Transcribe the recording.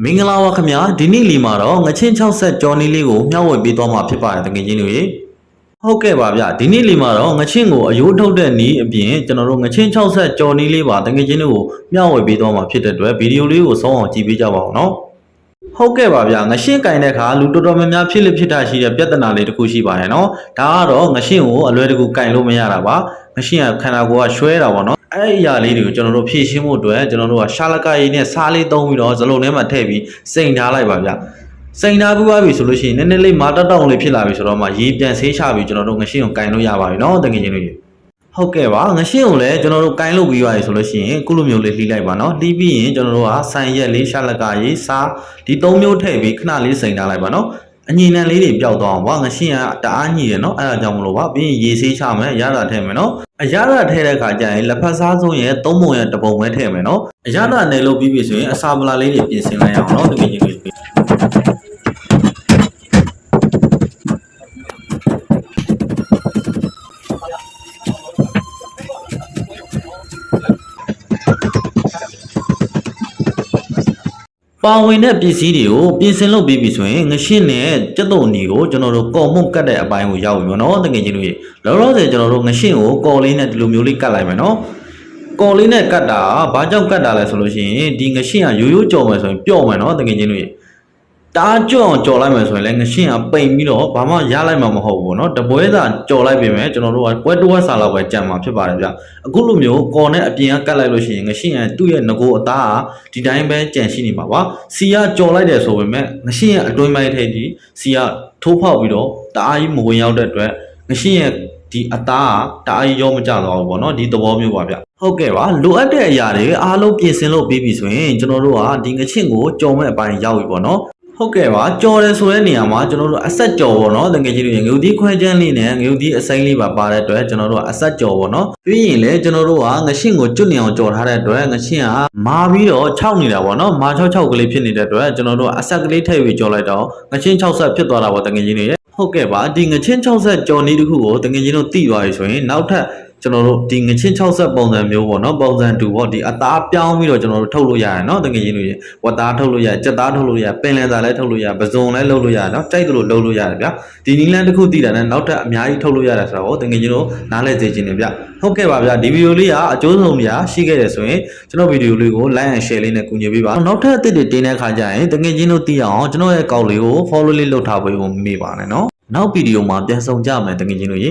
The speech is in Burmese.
မင်္ဂလာပါခင်ဗျာဒီနေ့လီမှာတော့ငချင်း60ကြော်နီလေးကိုမျှဝေပေးသွားမှာဖြစ်ပါတယ်တကယ်ချင်းတို့ရေဟုတ်ကဲ့ပါဗျဒီနေ့လီမှာတော့ငချင်းကိုအယိုးထုတ်တဲ့နီးအပြင်ကျွန်တော်တို့ငချင်း60ကြော်နီလေးပါတကယ်ချင်းတို့ကိုမျှဝေပေးသွားမှာဖြစ်တဲ့အတွက်ဗီဒီယိုလေးကိုစောင်းအောင်ကြည့်ပေးကြပါဦးနော်ဟုတ်ကဲ့ပါဗျငရှင်းကင်တဲ့အခါလူတော်တော်များများဖြစ်လိဖြစ်တာရှိတဲ့ပြဿနာလေးတစ်ခုရှိပါတယ်နော်ဒါကတော့ငရှင်းကိုအလွယ်တကူကင်လို့မရတာပါငရှင်းကခန္ဓာကိုယ်ကရွှဲတာပါနော် အဲ့ဒီအရာလေးတွေကိုကျွန်တော်တို့ဖြည့်ရှင်းဖို့အတွက်ကျွန်တော်တို့ကရှာလကရည်နဲ့စားလေးသုံးပြီးတော့ဇလုံးထဲမှာထည့်ပြီးစိန်ထားလိုက်ပါဗျစိန်ထားပြီးသွားပြီဆိုလို့ရှိရင်နည်းနည်းလေးမာတက်တောင်လေးဖြစ်လာပြီဆိုတော့မှရေပြန်ဆေးချပြီးကျွန်တော်တို့ငရှင်းကိုကင်လို့ရပါပြီနော်တကယ်ချင်းလို့ဟုတ်ကဲ့ပါငရှင်းကိုလည်းကျွန်တော်တို့ကင်လို့ပြီးသွားပြီဆိုလို့ရှိရင်ခုလိုမျိုးလေးလှီးလိုက်ပါနော်လှီးပြီးရင်ကျွန်တော်တို့ကဆန်ရက်လေးရှာလကရည်စားဒီသုံးမျိုးထည့်ပြီးခဏလေးစိန်ထားလိုက်ပါနော် အညီနံလေးတွေပျောက်သွားအောင်ဗောငရှင်းကတအားညီတယ်နော်အဲ့ဒါကြောင့်မလို့ပါပြီးရင်ရေဆေးချမယ်ရတာထည့်မယ်နော်အရတာထည့်တဲ့ခါကျရင်လက်ဖက်စားဆုံးရဲ့သုံးပုံရဲ့တစ်ပုံပဲထည့်မယ်နော်အရတာနယ်လို့ပြီးပြီဆိုရင်အစာပလာလေးတွေပြင်ဆင်လိုက်အောင်နော်တကယ်ကြီးလေး ပါဝင်တဲ့ပစ္စည်းတွေကိုပြင်ဆင်လုပ်ပြီးပြီဆိုရင်ငရှင်းနဲ့ကြက်တုံနီကိုကျွန်တော်တို့ကော်မှုတ်ကတ်တဲ့အပိုင်းကိုရောက်ပြီပေါ့နော်တကယ်ကြီးလို့လောလောဆယ်ကျွန်တော်တို့ငရှင်းကိုကော်လေးနဲ့ဒီလိုမျိုးလေးကတ်လိုက်မယ်နော်ကော်လေးနဲ့ကတ်တာဘာကြောင့်ကတ်တာလဲဆိုလို့ရှိရင်ဒီငရှင်းကရိုးရိုးကြော်မယ်ဆိုရင်ပျော့မယ်နော်တကယ်ကြီးလို့ တားကြော့အောင်ကြော်လိုက်မယ်ဆိုရင်လည်းငရှင်းကပိန်ပြီးတော့ဘာမှရလိုက်မှာမဟုတ်ဘူးပေါ့နော်တပွဲသာကြော်လိုက်ပြင်မယ်ကျွန်တော်တို့ကပွဲတစ်ဝက်စာလောက်ပဲကြံမှာဖြစ်ပါတယ်ဗျအခုလိုမျိုးကော်နဲ့အပြင်ကကတ်လိုက်လို့ရှိရင်ငရှင်းကသူ့ရဲ့ငကိုအသားကဒီတိုင်းပဲကြံရှိနေမှာပါစီကကြော်လိုက်တယ်ဆိုပေမဲ့ငရှင်းရဲ့အတွင်းပိုင်းထိပ်ဒီစီကထိုးဖောက်ပြီးတော့တအားကြီးမဝင်ရောက်တဲ့အတွက်ငရှင်းရဲ့ဒီအသားကတအားကြီးရောမကျသွားဘူးပေါ့နော်ဒီသဘောမျိုးပါဗျဟုတ်ကဲ့ပါလိုအပ်တဲ့အရာတွေအားလုံးပြင်ဆင်လို့ပြီးပြီဆိုရင်ကျွန်တော်တို့ကဒီငချင်းကိုကြော်မဲ့အပိုင်းရောက်ပြီပေါ့နော် ဟုတ်ကဲ့ပါကြော်တယ်ဆိုတဲ့နေရာမှာကျွန်တော်တို့အဆက်ကြော်ပေါ့နော်တကယ်ကြီးလို့ငုတ်ဒီခွဲချမ်းလေးနဲ့ငုတ်ဒီအစိမ်းလေးပါပါတဲ့အတွက်ကျွန်တော်တို့ကအဆက်ကြော်ပေါ့နော်ပြီးရင်လည်းကျွန်တော်တို့ကငရှင်းကိုကျွတ်နေအောင်ကြော်ထားတဲ့အတွက်ငရှင်းကမာပြီးတော့ခြောက်နေတာပေါ့နော်မာခြောက်ခြောက်ကလေးဖြစ်နေတဲ့အတွက်ကျွန်တော်တို့ကအဆက်ကလေးထည့်ပြီးကြော်လိုက်တော့ငရှင်း6ဆက်ဖြစ်သွားတာပေါ့တကယ်ကြီးနေဟုတ်ကဲ့ပါဒီငချင်း6ဆက်ကြော်နေတခုကိုတကယ်ကြီးတို့တိသွားပြီဆိုရင်နောက်ထပ် ကျွန်တော်တို့ဒီငချင်း60ပုံစံမျိုးပေါ့နော်ပုံစံတူပေါ့ဒီအသားပြောင်းပြီးတော့ကျွန်တော်တို့ထုတ်လို့ရတယ်နော်တကယ်ကြီးလို့ရဝတ်သားထုတ်လို့ရကြက်သားထုတ်လို့ရပင်လယ်သားလည်းထုတ်လို့ရပစုံလည်းလုပ်လို့ရနော်ကြိုက်သလိုလုပ်လို့ရတယ်ဗျာဒီနီလန်းတစ်ခုတည်တာနဲ့နောက်ထပ်အများကြီးထုတ်လို့ရတယ်ဆိုတော့တကယ်ကြီးတို့နားလည်စေချင်တယ်ဗျဟုတ်ကဲ့ပါဗျာဒီဗီဒီယိုလေးကအကျိုးဆုံးများရှိခဲ့တယ်ဆိုရင်ကျွန်တော်ဗီဒီယိုလေးကို like and share လေးနဲ့ကူညီပေးပါနောက်ထပ်အသစ်တွေတင်တဲ့ခါကျရင်တကယ်ကြီးတို့သိအောင်ကျွန်တော်ရဲ့အကောင့်လေးကို follow လေးလုပ်ထားပေးဖို့မမေ့ပါနဲ့နော်နောက်ဗီဒီယိုမှာပြန်ဆောင်ကြမယ်တကယ်ကြီးတို့ရေ